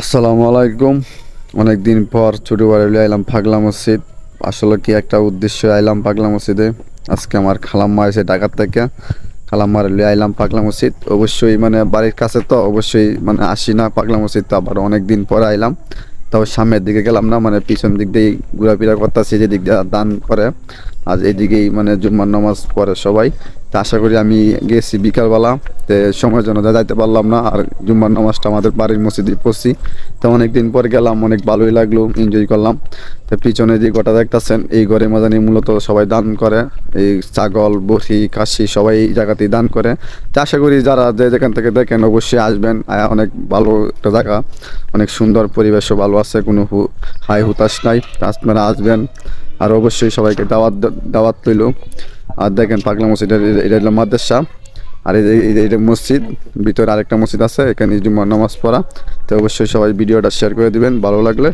আসসালামু আলাইকুম। অনেক দিন পর ছোটোবেলায় আইলাম পাগলা মসজিদ। আসলে কি একটা উদ্দেশ্য আইলাম পাগলা মসজিদে? আজকে আমার খালাম্মা এসে ঢাকার থেকে খালাম্মার লিয়ে আইলাম পাগলা মসজিদ। অবশ্যই মানে বাড়ির কাছে তো অবশ্যই মানে আসি না পাগলা মসজিদ, তো আবার অনেক দিন পরে আইলাম। তবে সামনের দিকে গেলাম না মানে পিছন দিক দিয়েই ঘোরাফেরা করতেছি যে দিক দিয়ে দান করে। আজ এদিকেই মানে জুম্মার নামাজ পড়ে সবাই। তা আশা করি আমি গেছি বিকালবেলা। তো সময়ের জন্য যাইতে পারলাম না। আর জুম্মার নামাজটা আমাদের বাড়ির মসজিদে পড়ছি। তো অনেক দিন পর গেলাম, অনেক ভালোই লাগল এনজয় করলাম। তো পিছনে যে গোটা দেখতেছেন, এই ঘরে মাজানি মূলত সবাই দান করে। এই ছাগল বসি কাশি সবাই এই জায়গাতেই দান করে। তো আশা করি যারা যে যেখান থেকে দেখেন অবশ্যই আসবেন। অনেক ভালো একটা জায়গা। অনেক সুন্দর পরিবেশও ভালো আছে, কোনো হাই হুতাশ নাই। আপনারা আসবেন। আর অবশ্যই সবাইকে দাওয়াত দাওয়াত তৈল আর দেখেন পাগলা মসজিদ এটা- এটা হলো মাদ্রাসা। আর এটা মসজিদ, ভিতরে আরেকটা মসজিদ আছে, এখানে নামাজ পড়া। তো অবশ্যই সবাই ভিডিওটা শেয়ার করে দিবেন, ভালো লাগলে।